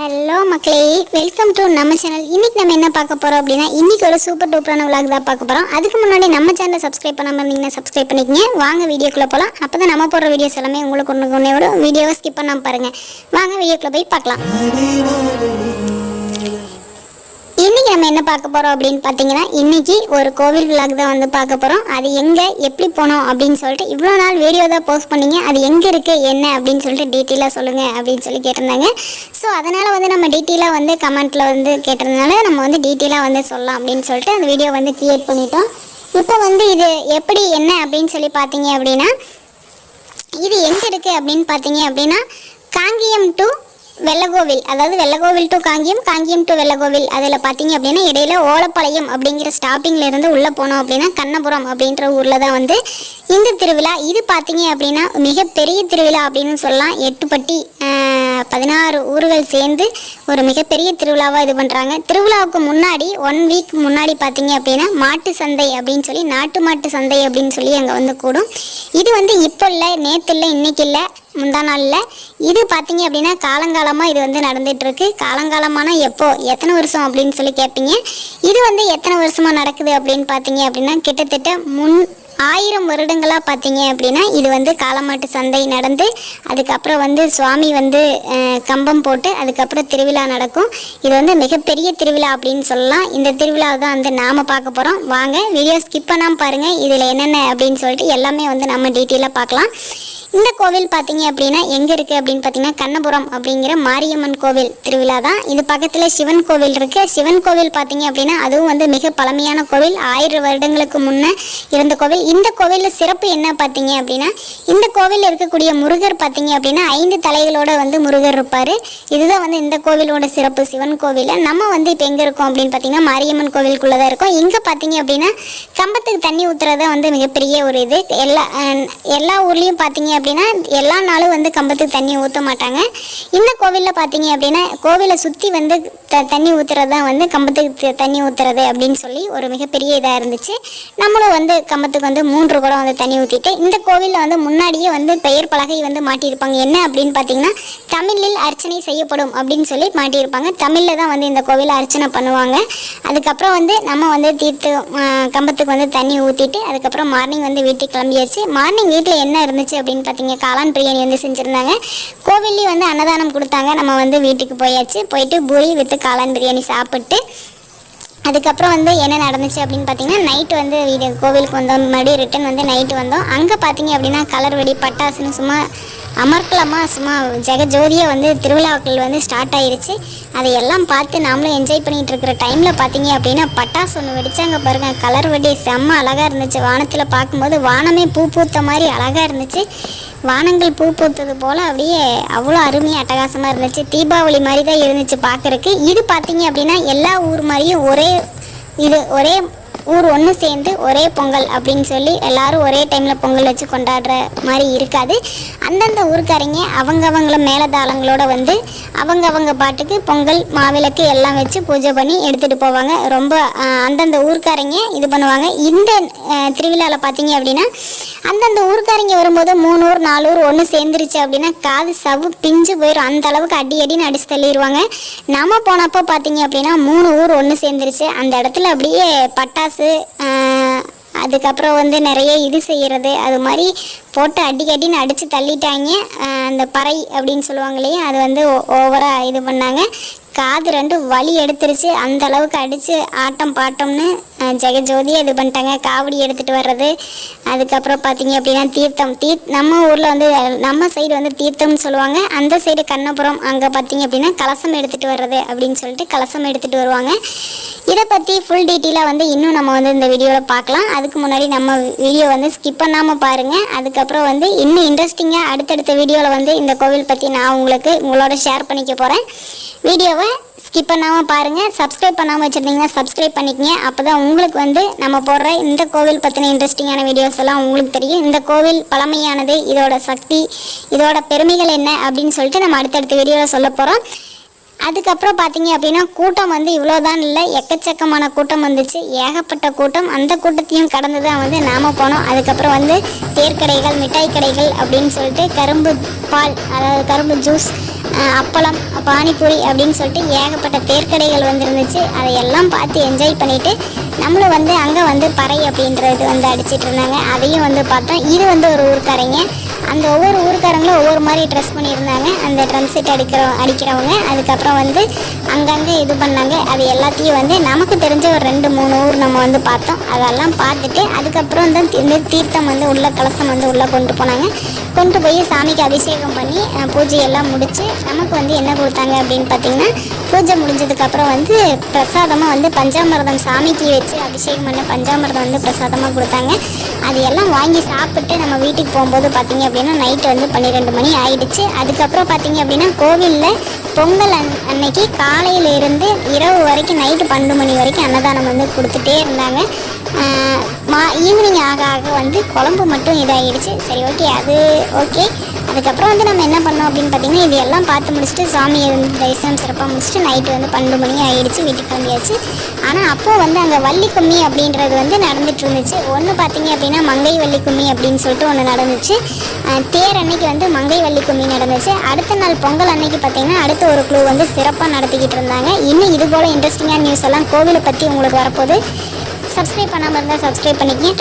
Hello மக்களே welcome to நம்ம channel இன்றைக்கி நம்ம என்ன பார்க்க போகிறோம் அப்படின்னா இன்றைக்கி ஒரு சூப்பர் டூப்பரான விளாக் தான் பார்க்க போகிறோம் அதுக்கு முன்னாடி நம்ம சேனலை சப்ஸ்கிரைப் பண்ணாமல் இருந்தீங்கன்னா சப்ஸ்கிரைப் பண்ணிக்கங்க. வாங்க வீடியோக்குள்ளே போகலாம் அப்போ தான் நம்ம போடுற வீடியோஸ் எல்லாமே உங்களுக்கு ஒன்று ஒன்றே வரும். வீடியோவை ஸ்கிப் பண்ணாமல் பாருங்கள் வாங்க வீடியோக்குள்ளே போய் பார்க்கலாம். இன்னைக்கு நம்ம என்ன பார்க்க போறோம் அப்படின்னு பார்த்தீங்கன்னா இன்னைக்கு ஒரு கோவில் விளாக் தான் வந்து பார்க்க போறோம். அது எங்க எப்படி போனோம் அப்படின்னு சொல்லிட்டு இவ்வளோ நாள் வீடியோ தான் போஸ்ட் பண்ணீங்க. அது எங்க இருக்கு என்ன அப்படின்னு சொல்லிட்டு டீட்டெயிலாக சொல்லுங்க அப்படின்னு சொல்லி கேட்டிருந்தாங்க. ஸோ அதனால வந்து நம்ம டீட்டெயிலாக வந்து கமெண்ட்ல வந்து கேட்டதுனால நம்ம வந்து டீட்டெயிலாக வந்து சொல்லலாம் அப்படின்னு சொல்லிட்டு அந்த வீடியோ வந்து கிரியேட் பண்ணிட்டோம். இப்போ வந்து இது எப்படி என்ன அப்படின்னு சொல்லி பார்த்தீங்க அப்படின்னா இது எங்க இருக்கு அப்படின்னு பார்த்தீங்க அப்படின்னா காங்கியம் டு வெள்ளகோவில் அதாவது வெள்ளகோவில் டு காங்கியம் காங்கியம் டு வெள்ளகோவில். அதில் பார்த்தீங்க அப்படின்னா இடையில ஓலப்பாளையம் அப்படிங்கிற ஸ்டாப்பிங்ல இருந்து உள்ளே போனோம் அப்படின்னா கண்ணபுரம் அப்படின்ற ஊரில் தான் வந்து இந்த திருவிழா. இது பார்த்தீங்க அப்படின்னா மிகப்பெரிய திருவிழா அப்படின்னு சொல்லலாம். எட்டுப்பட்டி பதினாறு ஊர்கள் சேர்ந்து ஒரு மிகப்பெரிய திருவிழாவாக இது பண்ணுறாங்க திருவிழாவுக்கு முன்னாடி ஒன் வீக் முன்னாடி பார்த்தீங்க அப்படின்னா மாட்டு சந்தை அப்படின்னு சொல்லி நாட்டு மாட்டு சந்தை அப்படின்னு சொல்லி அங்கே வந்து கூடும். இது வந்து இப்போ இல்லை நேற்று இல்லை இன்னைக்கு இல்லை முந்தா நாளில். இது பார்த்தீங்க அப்படின்னா காலங்காலமாக இது வந்து நடந்துகிட்ருக்கு இருக்கு காலங்காலமான எப்போ? எத்தனை வருஷம் அப்படின்னு சொல்லி கேட்பீங்க இது வந்து எத்தனை வருஷமாக நடக்குது அப்படின்னு பார்த்தீங்க அப்படின்னா கிட்டத்தட்ட முன் ஆயிரம் வருடங்களாக பார்த்தீங்க அப்படின்னா இது வந்து காலமாட்டு சந்தை நடந்து அதுக்கப்புறம் வந்து சுவாமி வந்து கம்பம் போட்டு அதுக்கப்புறம் திருவிழா நடக்கும். இது வந்து மிகப்பெரிய திருவிழா அப்படின்னு சொல்லலாம். இந்த திருவிழாவை தான் வந்து நாம் பார்க்க போகிறோம் வாங்க வீடியோ ஸ்கிப் பண்ணாமல் பாருங்கள் இதில் என்னென்ன அப்படின்னு சொல்லிட்டு எல்லாமே வந்து நம்ம டீட்டெயிலாக பார்க்கலாம். இந்த கோவில் பார்த்தீங்க அப்படின்னா எங்கே இருக்குது அப்படின்னு பார்த்தீங்கன்னா கண்ணபுரம் அப்படிங்கிற மாரியம்மன் கோவில் திருவிழா தான். இது பக்கத்தில் சிவன் கோவில் இருக்குது சிவன் கோவில் பார்த்தீங்க அப்படின்னா அதுவும் வந்து மிக பழமையான கோவில். ஆயிரம் வருடங்களுக்கு முன்னே இருந்த கோவில். இந்த கோவிலில் சிறப்பு என்ன பார்த்தீங்க அப்படின்னா இந்த கோவிலில் இருக்கக்கூடிய முருகர் பார்த்தீங்க அப்படின்னா ஐந்து தலைகளோட வந்து முருகர் இருப்பார். இதுதான் வந்து இந்த கோவிலோட சிறப்பு சிவன் கோவிலில். நம்ம வந்து இப்போ எங்கே இருக்கோம் அப்படின்னு பார்த்தீங்கன்னா மாரியம்மன் கோவிலுக்குள்ளே தான் இருக்கோம். இங்கே பார்த்தீங்க அப்படின்னா கம்பத்துக்கு தண்ணி ஊற்றுறது வந்து மிகப்பெரிய ஒரு இது. எல்லா எல்லா ஊர்லேயும் பார்த்தீங்க அப்படின்னா எல்லா நாளும் வந்து கம்பத்துக்கு தண்ணி ஊற்ற மாட்டாங்க. இந்த கோவிலில் பார்த்தீங்க அப்படின்னா கோவிலை சுற்றி வந்து த தண்ணி ஊற்றுறது தான் வந்து கம்பத்துக்கு தண்ணி ஊற்றுறது அப்படின்னு சொல்லி ஒரு மிகப்பெரிய இதாக இருந்துச்சு. நம்மளும் வந்து கம்பத்துக்கு வந்து மூன்று குடம் வந்து தண்ணி ஊற்றிட்டு இந்த கோவிலில் வந்து முன்னாடியே வந்து பெயர் பலகை வந்து மாட்டியிருப்பாங்க. என்ன அப்படின்னு பார்த்தீங்கன்னா தமிழில் அர்ச்சனை செய்யப்படும் அப்படின்னு சொல்லி மாட்டியிருப்பாங்க. தமிழில் தான் வந்து இந்த கோவிலை அர்ச்சனை பண்ணுவாங்க. அதுக்கப்புறம் வந்து நம்ம வந்து தீர்த்து கம்பத்துக்கு வந்து தண்ணி ஊற்றிட்டு அதுக்கப்புறம் மார்னிங் வந்து வீட்டுக்கு கிளம்பியாச்சு. மார்னிங் வீட்டில் என்ன இருந்துச்சு அப்படின்னு பார்த்தீங்க காளான் பிரியாணி வந்து செஞ்சுருந்தாங்க. கோவில்லையும் வந்து அன்னதானம் கொடுத்தாங்க. நம்ம வந்து வீட்டுக்கு போயாச்சு. போயிட்டு பூரி வித்து காளான் பிரியாணி சாப்பிட்டு அதுக்கப்புறம் வந்து என்ன நடந்துச்சு அப்படின்னு பார்த்தீங்கன்னா நைட்டு வந்து வீடு கோவிலுக்கு வந்தோம். மறுபடியும் ரிட்டன் வந்து நைட்டு வந்தோம். அங்கே பார்த்தீங்க அப்படின்னா கலர் வெடி பட்டாசுன்னு சும்மா அமர்க்கலமாக சும்மா ஜெகஜோதியாக வந்து திருவிழாக்கள் வந்து ஸ்டார்ட் ஆயிருச்சு. அதை எல்லாம் பார்த்து நாமளும் என்ஜாய் பண்ணிட்டு இருக்கிற டைமில் பார்த்தீங்க அப்படின்னா பட்டாசு ஒன்று வெடிச்சாங்க பாருங்க. கலர் வெடி செம்ம அழகாக இருந்துச்சு. வானத்தில் பார்க்கும்போது வானமே பூ பூத்த மாதிரி அழகாக இருந்துச்சு. வானங்கள் பூ பூத்தது போல் அப்படியே அவ்வளோ அருமையாக அட்டகாசமாக இருந்துச்சு. தீபாவளி மாதிரி தான் இருந்துச்சு பார்க்குறக்கு இது பார்த்தீங்க அப்படின்னா எல்லா ஊர் மாதிரியும் ஒரே இது ஒரே ஊர் ஒன்று சேர்ந்து ஒரே பொங்கல் அப்படின்னு சொல்லி எல்லாரும் ஒரே டைமில் பொங்கல் வச்சு கொண்டாடுற மாதிரி இருக்காது. அந்தந்த ஊருக்காரங்க அவங்கவங்கள மேலதாளங்களோட வந்து அவங்கவங்க பாட்டுக்கு பொங்கல் மாவிளக்கு எல்லாம் வச்சு பூஜை பண்ணி எடுத்துகிட்டு போவாங்க. ரொம்ப அந்தந்த ஊருக்காரங்க இது பண்ணுவாங்க. இந்த திருவிழாவில் பார்த்தீங்க அப்படின்னா அந்தந்த ஊருக்காரங்க வரும்போது மூணு ஊர் நாலு ஊர் ஒன்று சேர்ந்துருச்சு அப்படின்னா காது சவு பிஞ்சு போயிடும் அந்த அளவுக்கு அடி அடின்னு அடிச்சு தள்ளிடுவாங்க நம்ம போனப்போ பார்த்தீங்க அப்படின்னா மூணு ஊர் ஒன்று சேர்ந்துருச்சு. அந்த இடத்துல அப்படியே பட்டாசு ஆஹ், அதுக்கப்புறம் வந்து நிறைய இது செய்கிறது அது மாதிரி போட்டு அடிக்கடின்னு அடித்து தள்ளிட்டாங்க. அந்த பறை அப்படின்னு சொல்லுவாங்க இல்லையா அது வந்து ஓவராக இது பண்ணாங்க. காது ரெண்டு வலி எடுத்துருச்சு. அந்த அளவுக்கு அடித்து ஆட்டம் பாட்டம்னு ஜெகஜோதியை ஜெகஜோதியாக இது பண்ணிட்டாங்க. காவடி எடுத்துகிட்டு வர்றது. அதுக்கப்புறம் பார்த்தீங்க அப்படின்னா தீர்த்தம். தீ நம்ம ஊரில் வந்து நம்ம சைடு வந்து தீர்த்தம்னு சொல்லுவாங்க. அந்த சைடு கண்ணபுரம் அங்கே பார்த்தீங்க அப்படின்னா கலசம் எடுத்துகிட்டு வர்றது அப்படின்னு சொல்லிட்டு கலசம் எடுத்துகிட்டு வருவாங்க. இதை பற்றி ஃபுல் டீட்டெயிலாக வந்து இன்னும் நம்ம வந்து இந்த வீடியோவில் பார்க்கலாம் அதுக்கு முன்னாடி நம்ம வீடியோ வந்து ஸ்கிப் பண்ணாமல் பாருங்கள் அதுக்கப்புறம் வந்து இன்னும் இன்ட்ரெஸ்டிங்காக அடுத்தடுத்த வீடியோவில் வந்து இந்த கோவில் பற்றி நான் உங்களுக்கு உங்களோட ஷேர் பண்ணிக்க போகிறேன் வீடியோவை ஸ்கிப் பண்ணாமல் பாருங்கள் சப்ஸ்கிரைப் பண்ணாமல் வச்சுருந்தீங்கன்னா சப்ஸ்கிரைப் பண்ணிக்கங்க. அப்போ தான் உங்களுக்கு வந்து நம்ம போடுற இந்த கோவில் பற்றின இன்ட்ரெஸ்டிங்கான வீடியோஸ் எல்லாம் உங்களுக்கு தெரியும். இந்த கோவில் பழமையானது இதோட சக்தி இதோட பெருமைகள் என்ன அப்படின்னு சொல்லிட்டு நம்ம அடுத்தடுத்த வீடியோவில் சொல்ல போகிறோம் அதுக்கப்புறம் பார்த்தீங்க அப்படின்னா கூட்டம் வந்து இவ்வளோதான் இல்லை. எக்கச்சக்கமான கூட்டம் வந்துச்சு. ஏகப்பட்ட கூட்டம். அந்த கூட்டத்தையும் கடந்து தான் வந்து நாம் போனோம். அதுக்கப்புறம் வந்து தேர்க்கடைகள் மிட்டாய் கடைகள் அப்படின்னு சொல்லிட்டு கரும்பு பால் அதாவது கரும்பு ஜூஸ் அப்பளம் பானிபூரி அப்படின்னு சொல்லிட்டு ஏகப்பட்ட தேர்க்கடைகள் வந்துருந்துச்சு. அதையெல்லாம் பார்த்து என்ஜாய் பண்ணிவிட்டு நம்மளும் வந்து அங்கே வந்து பறை அப்படின்றது வந்து அடிச்சிட்டு இருந்தாங்க. அதையும் வந்து பார்த்தோம். இது வந்து ஒரு ஊருக்காரங்க. அந்த ஒவ்வொரு ஊருக்காரங்களும் ஒவ்வொரு மாதிரி ட்ரெஸ் பண்ணியிருந்தாங்க. அந்த ட்ரம் செட் அடிக்கிற அடிக்கிறவங்க. அதுக்கப்புறம் வந்து அங்கங்கே இது பண்ணாங்க. அது எல்லாத்தையும் வந்து நமக்கு தெரிஞ்ச ஒரு ரெண்டு மூணு ஊர் நம்ம வந்து பார்த்தோம். அதெல்லாம் பார்த்துட்டு அதுக்கப்புறம் தான் இந்த தீர்த்தம் வந்து உள்ள கலசம் வந்து உள்ளே கொண்டு போனாங்க. கொண்டு போய் சாமிக்கு அபிஷேகம் பண்ணி பூஜையெல்லாம் முடித்து நமக்கு வந்து என்ன கொடுத்தாங்க அப்படின்னு பார்த்தீங்கன்னா பூஜை முடிஞ்சதுக்கப்புறம் வந்து பிரசாதமாக வந்து பஞ்சாமிர்தம் சாமிக்கு வச்சு அபிஷேகம் பண்ண பஞ்சாமிர்தம் வந்து பிரசாதமாக கொடுத்தாங்க. அது எல்லாம் வாங்கி சாப்பிட்டு நம்ம வீட்டுக்கு போகும்போது பார்த்தீங்க அப்படின்னா நைட்டு வந்து பன்னிரெண்டு மணி ஆயிடுச்சு. அதுக்கப்புறம் பார்த்தீங்க அப்படின்னா கோவிலில் பொங்கல் அன் அன்னைக்கு காலையிலேருந்து இரவு வரைக்கும் நைட்டு பன்னெண்டு மணி வரைக்கும் அன்னதானம் வந்து கொடுத்துட்டே இருந்தாங்க. மா ஈவினிங் ஆக ஆக வந்து குழம்பு மட்டும் இதாகிடுச்சு சரி ஓகே அது ஓகே அதுக்கப்புறம் வந்து நம்ம என்ன பண்ணோம் அப்படின்னு பார்த்தீங்கன்னா இது எல்லாம் பார்த்து முடிச்சுட்டு சாமி வந்து தரிசனம் சிறப்பாக முடிச்சுட்டு நைட்டு வந்து பன்னெண்டு மணி ஆகிடுச்சு வீட்டுக்கு கிளம்பியாச்சு. ஆனால் அப்போது வந்து அங்கே வள்ளி கும்மி அப்படின்றது வந்து நடந்துட்டு இருந்துச்சு. ஒன்று பார்த்தீங்க அப்படின்னா மங்கை வள்ளி கும்மி அப்படின்னு சொல்லிட்டு ஒன்று நடந்துச்சு. தேர் அன்னைக்கு வந்து மங்கை வள்ளி கும்மி நடந்துச்சு. அடுத்த நாள் பொங்கல் அன்னைக்கு பார்த்தீங்கன்னா அடுத்த ஒரு குழு வந்து சிறப்பாக நடத்திக்கிட்டு இருந்தாங்க. இன்னும் இது போல் இன்ட்ரெஸ்டிங்கான நியூஸ் எல்லாம் கோவிலை பற்றி உங்களுக்கு வரப்போகுது. சப்ஸ்கிரைப் பண்ணாமல் இருந்தால் சப்ஸ்கிரைப் பண்ணிக்கங்க.